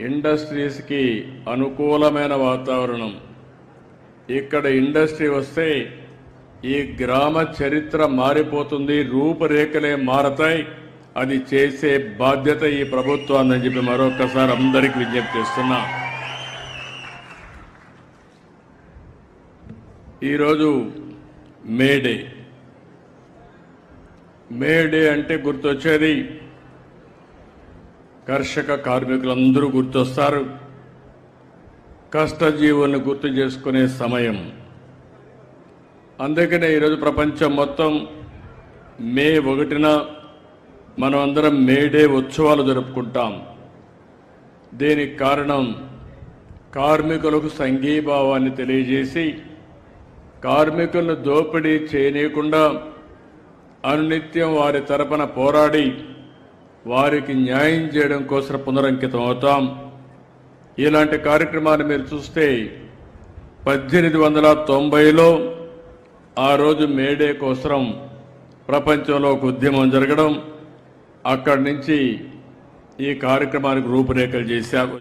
ఇండస్ట్రీస్కి అనుకూలమైన వాతావరణం. ఇక్కడ ఇండస్ట్రీ వస్తే ఈ గ్రామ చరిత్ర మారిపోతుంది రూపురేఖలే మారతాయి. అది చేసే బాధ్యత ఈ ప్రభుత్వాన్ని చెప్పి మరొకసారి అందరికి విజ్ఞప్తి చేస్తున్నా. ఈరోజు మేడే మేడే అంటే గుర్తొచ్చేది కర్షక కార్మికులందరూ గుర్తొస్తారు. కష్టజీవులను గుర్తు చేసుకునే సమయం. అందుకనే ఈరోజు ప్రపంచం మొత్తం మే ఒకటిన మనం అందరం మేడే ఉత్సవాలు జరుపుకుంటాం. దీనికి కారణం కార్మికులకు సంఘీభావాన్ని తెలియజేసి కార్మికులను దోపిడీ చేయనీయకుండా అనునిత్యం వారి తరపున పోరాడి వారికి న్యాయం చేయడం కోసం పునరంకితం అవుతాం. ఇలాంటి కార్యక్రమాన్ని మీరు చూస్తే పద్దెనిమిది వందల తొంభైలో ఆ రోజు మేడే కోసం ప్రపంచంలో ఒక ఉద్యమం జరగడం. అక్కడి నుంచి ఈ కార్యక్రమానికి రూపురేఖలు చేశారు.